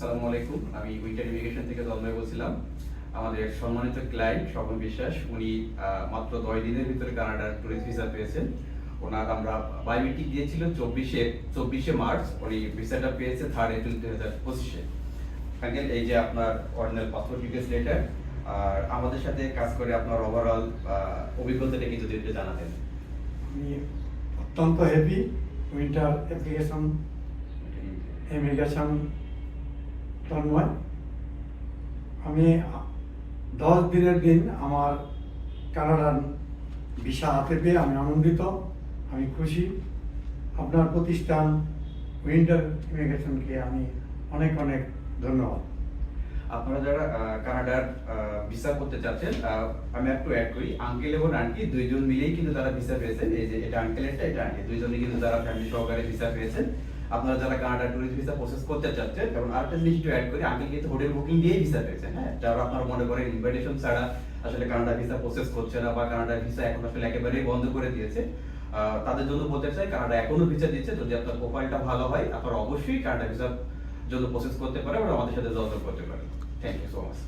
আসসালামু আলাইকুম। আমি উইন্টার ইমিগ্রেশন থেকে বলছিলাম। আমাদের সম্মানিত ক্লায়েন্ট স্বপন বিশ্বাস উনি মাত্র দশ দিনের ভিতরে কানাডার টুরিস্ট ভিসা পেয়েছেন। ওনার আমরা বায়োমেট্রিক দিয়েছিল চব্বিশে চব্বিশে মার্চ। উনি ভিসাটা পেয়েছে থার্ড এপ্রিল দুই হাজার পঁচিশে। আঙ্কেল এই যে আপনার অরিজিনাল পাসপোর্ট ডিটেলস লেটার আর আমাদের সাথে কাজ করে আপনার ওভারঅল অভিজ্ঞতাটা কি যদি জানাতেন আমি অত্যন্ত happy winter application immigration Tanmoy আমি দশ দিনের দিন আমার কানাডার ভিসা হাতে পেয়ে আমি আনন্দিত, আমি খুশি। আপনার প্রতিষ্ঠান উইন্টার ইমিগ্রেশনকে আমি অনেক অনেক ধন্যবাদ। আপনারা যারা কানাডার ভিসা করতে চাচ্ছেন আমি একটু অ্যাড করি। আঙ্কেল এবং আন্টি দুইজন মিলেই কিন্তু তারা ভিসা পেয়েছেন। এই যে এটা আঙ্কেলেরটা এটা আন্টি দুইজনই কিন্তু তারা ফ্যামিলি সহকারে ভিসা পেয়েছেন। আপনারা যারা কানাডা টুরিস্ট ভিসা প্রসেস করতে চাচ্ছেন এবং আরেকটা একটু অ্যাড করি আঙ্কেল কিন্তু হোটেল বুকিং দিয়েই ভিসা পেয়েছেন হ্যাঁ? যারা আপনারা মনে করেন ইনভাইটেশন ছাড়া আসলে কানাডা ভিসা প্রসেস করছে না বা কানাডা ভিসা এখন আসলে একেবারেই বন্ধ করে দিয়েছে তাদের জন্য বলতে চাই কানাডা এখনও ভিসা দিচ্ছে, যদি আপনার প্রোফাইলটা ভালো হয়, আপনারা অবশ্যই কানাডা ভিসা জন্য প্রসেস করতে এবং আমাদের সাথে যোগাযোগ করতে পারেন। Thank you so much